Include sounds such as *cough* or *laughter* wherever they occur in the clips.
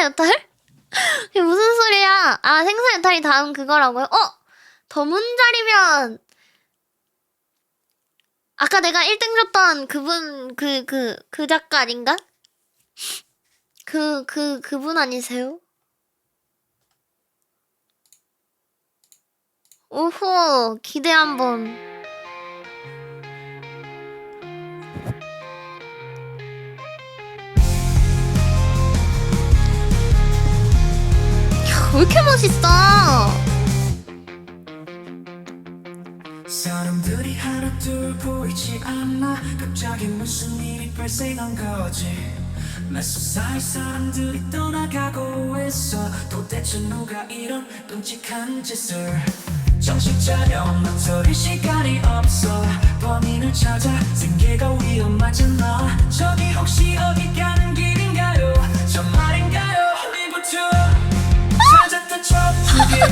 생사 여탈? 이게 무슨 소리야? 아 생사 여탈이 다음 그거라고요? 어? 더문자리면 아까 내가 1등 줬던 그분 그그그 작가 아닌가? 그 그 그분 아니세요? 오호 기대 한번. 왜 이렇게 멋있어? 사람들이 하나 둘 보이지 않아. 갑자기 무슨 일이 발생한 거지? 내 수사의 사람들이 떠나가고 있어. 도대체 누가 이런 끔찍한 짓을? 정신 차려 망설일 시간이 없어. 범인을 찾아 생계가 위험하잖아. 저기 혹시 어디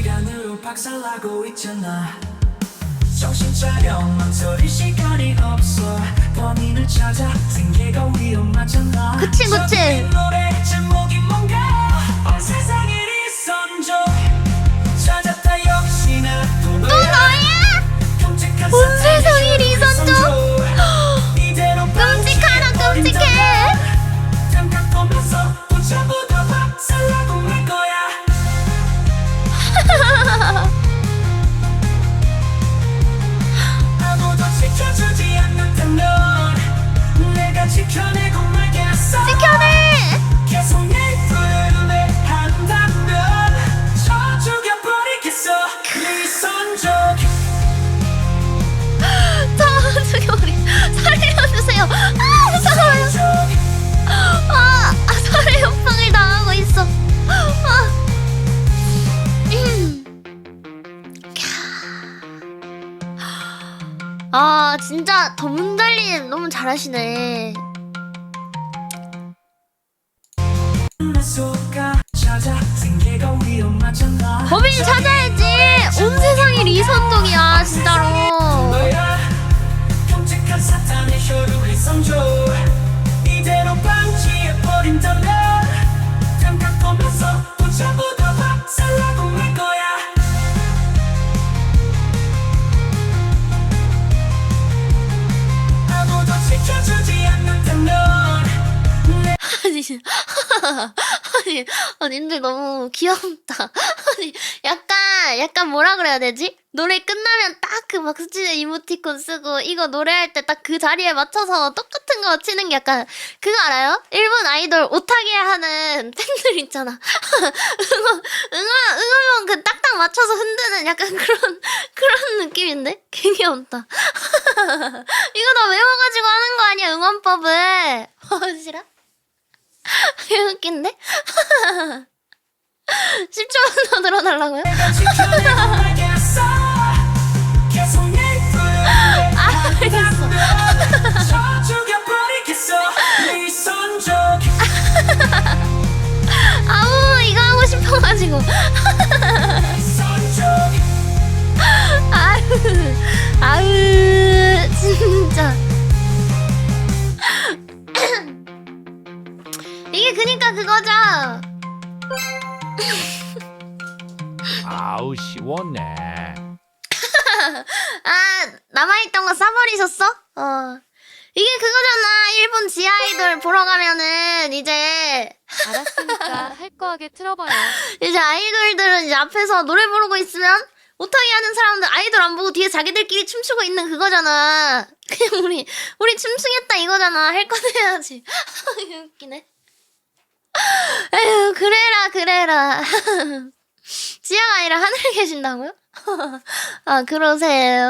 시간으로 박살나고 있잖아. 정신 차려 망설일 시간이 없어. 범인을 찾아 생계가 위험하잖아. 그치, 지켜내고 말겠어 지켜내. 아 아, 아. 음. 캬. 아 진짜 더 문달님 너무 잘하시네. 범인 찾아야지. 온 세상이 리선독이야 진짜로. 아니, 아니, 아니, 님들 너무 귀엽다. 아니, 약간, 약간 뭐라 그래야 되지? 노래 끝나면 딱 그 박수치는 이모티콘 쓰고, 이거 노래할 때 딱 그 자리에 맞춰서 똑같은 거 치는 게 약간, 그거 알아요? 일본 아이돌 오타게 하는 팬들 있잖아. 응원, 응원, 응원봉 그 딱딱 맞춰서 흔드는 약간 그런, 그런 느낌인데? 개 귀엽다. *laughs* 이거 다 외워가지고 하는 거 아니야, 응원법을. *laughs* 어, 싫어? *laughs* 개 웃긴데? 10초만 더저 죽여버리겠어. 미선적 아우 이거 하고 싶어가지고. 미선적 아유 아유 진짜 *coughs* 이게 그니까 그거죠 아우 시원해. *laughs* 아 남아있던 거 싸버리셨어? 어 이게 그거잖아 일본 지아이돌 보러 가면은 이제 알았으니까 *laughs* 할 거 하게 틀어봐요. 이제 아이돌들은 이제 앞에서 노래 부르고 있으면 오타기 하는 사람들 아이돌 안 보고 뒤에 자기들끼리 춤추고 있는 그거잖아. 그냥 *laughs* 우리 우리 춤추겠다 이거잖아. 할 건 해야지. *laughs* 웃기네. 에휴 그래라 그래라. *laughs* 지하가 아니라 하늘에 계신다고요? 아, 그러세요.